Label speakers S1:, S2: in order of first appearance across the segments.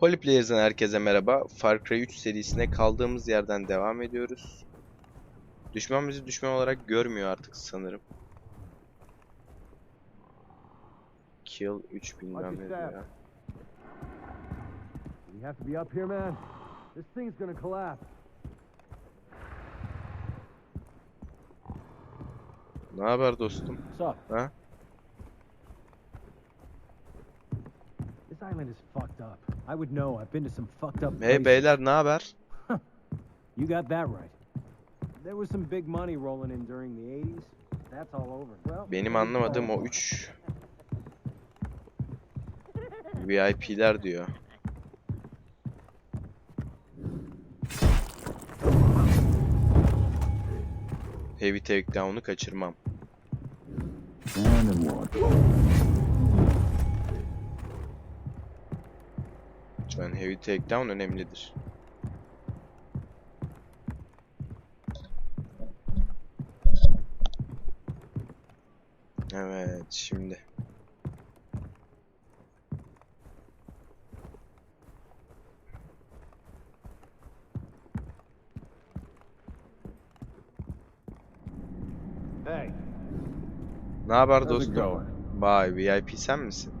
S1: Polyplayers'dan herkese merhaba. Far Cry 3 serisine kaldığımız yerden devam ediyoruz. Düşman bizi düşman olarak görmüyor artık sanırım. Kill 3 bilmem ne ya.
S2: You have to be up here, man. This thing's gonna collapse.
S1: Ne haber dostum?
S2: What's up?
S1: Huh?
S2: This island is fucked up. I would know. I've been to some fucked up
S1: Hey
S2: places.
S1: beyler ne haber?
S2: You got that right. There was some big money rolling in during the 80s. That's all over. Well,
S1: Benim anlamadığım o 3 VIP'ler diyor. Heavy Takedown'u kaçırmam. Heavy Takedown önemlidir. Evet şimdi.
S2: Hey,
S1: Ne haber dostum? Vay VIP sen misin?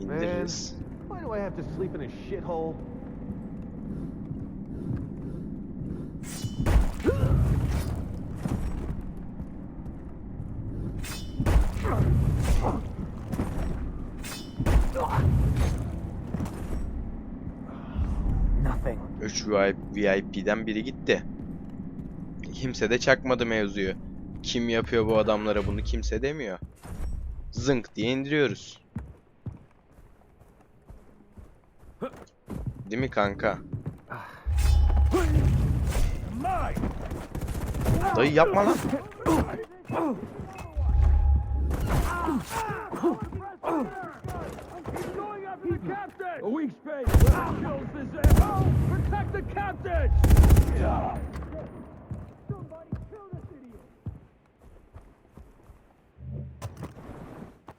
S1: İndiririz.
S2: Why do I have to sleep in a shithole? Nothing.
S1: 3 VIP'den biri gitti. Kimse de çakmadı mevzuyu. Kim yapıyor bu adamlara bunu kimse demiyor. Zınk diye indiriyoruz. Değil mi kanka? Dayı yapma lan.
S3: going after the captain! A weak space! Kills this asshole! Protect the captain! Somebody kill this idiot!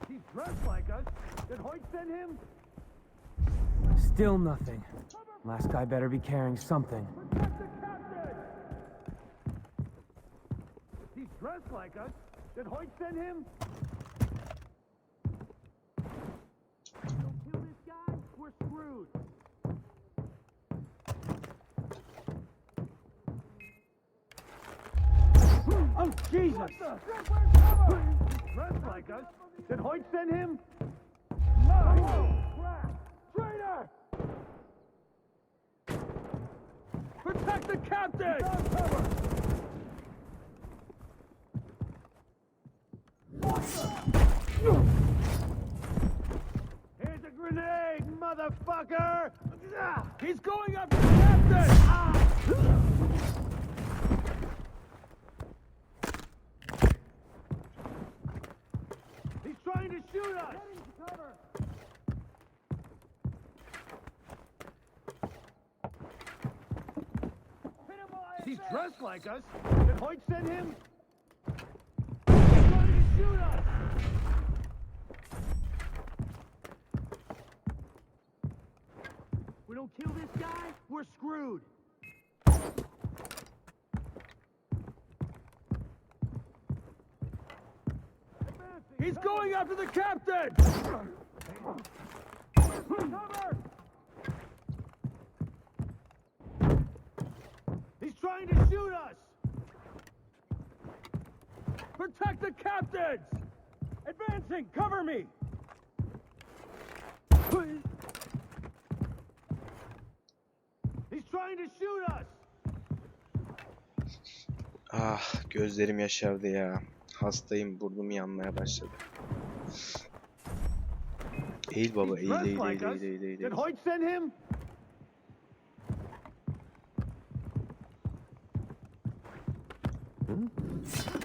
S3: He's dressed like us. Did Hoyt send him?
S2: Still nothing. Last guy better be carrying something.
S3: Protect the captain! He's dressed like us. Did Hoyt send him? Don't kill this guy, we're screwed. Oh, Jesus! Dressed like us. Did Hoyt send him? The captain! Here's a grenade, motherfucker! He's going after the captain! He's trying to shoot us! He's dressed like us. Did Hoyt send him? We don't kill this guy, we're screwed. He's going after the captain! Protect the captains! Advancing, cover me! He's trying to shoot us!
S1: Ah gözlerim yaşardı ya. Hastayım burnum yanmaya başladı. Eğil baba eğil eğil eğil eğil eğil eğil.
S3: Did. Hoyt send him? We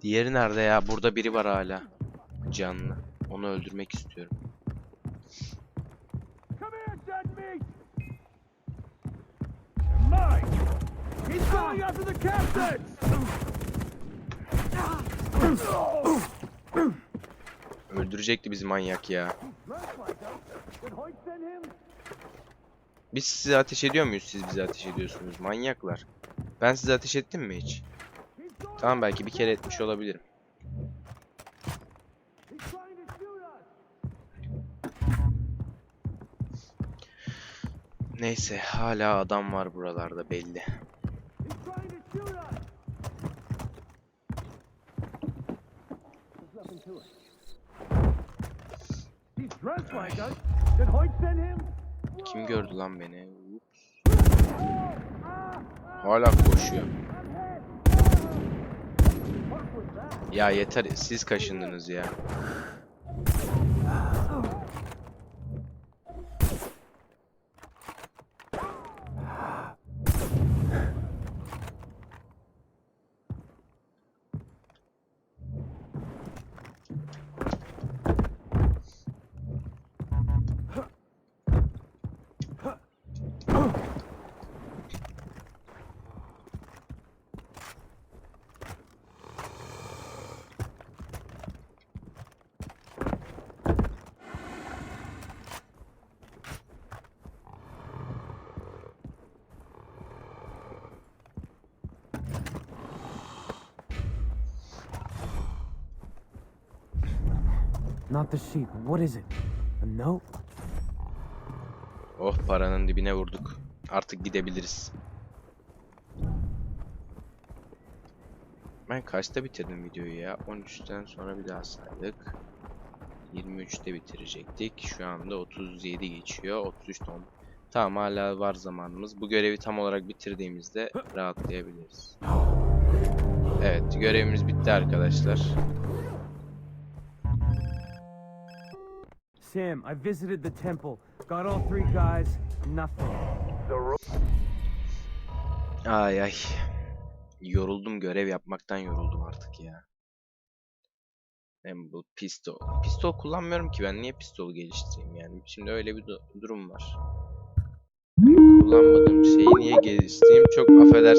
S1: Diğeri nerede ya? Burada biri var hala. Canlı. Onu öldürmek istiyorum. Öldürecekti bizi manyak ya. Biz size ateş ediyor muyuz? Siz bize ateş ediyorsunuz. Manyaklar. Ben size ateş ettim mi hiç? Tamam belki bir kere etmiş olabilirim. Neyse hala adam var buralarda belli. Kim gördü lan beni? Hala koşuyor. Ya yeter siz kaşındınız ya.
S2: Not the sheep. What is it? A note?
S1: Oh paranın dibine vurduk. Artık gidebiliriz. Ben kaçta bitirdim videoyu ya? 13'ten sonra bir daha saydık. 23'te bitirecektik. Şu anda 37 geçiyor. 33 ton. Tamam hala var zamanımız. Bu görevi tam olarak bitirdiğimizde rahatlayabiliriz. Evet görevimiz bitti arkadaşlar.
S2: Sam, I visited the temple. Got all three guys. Nothing.
S1: Ay ay. Yoruldum görev yapmaktan yoruldum artık ya. Hem bu pistol. Pistol kullanmıyorum ki ben niye pistol geliştireyim yani. Şimdi öyle bir du- durum var. Kullanmadığım şeyi niye geliştireyim çok affedersin.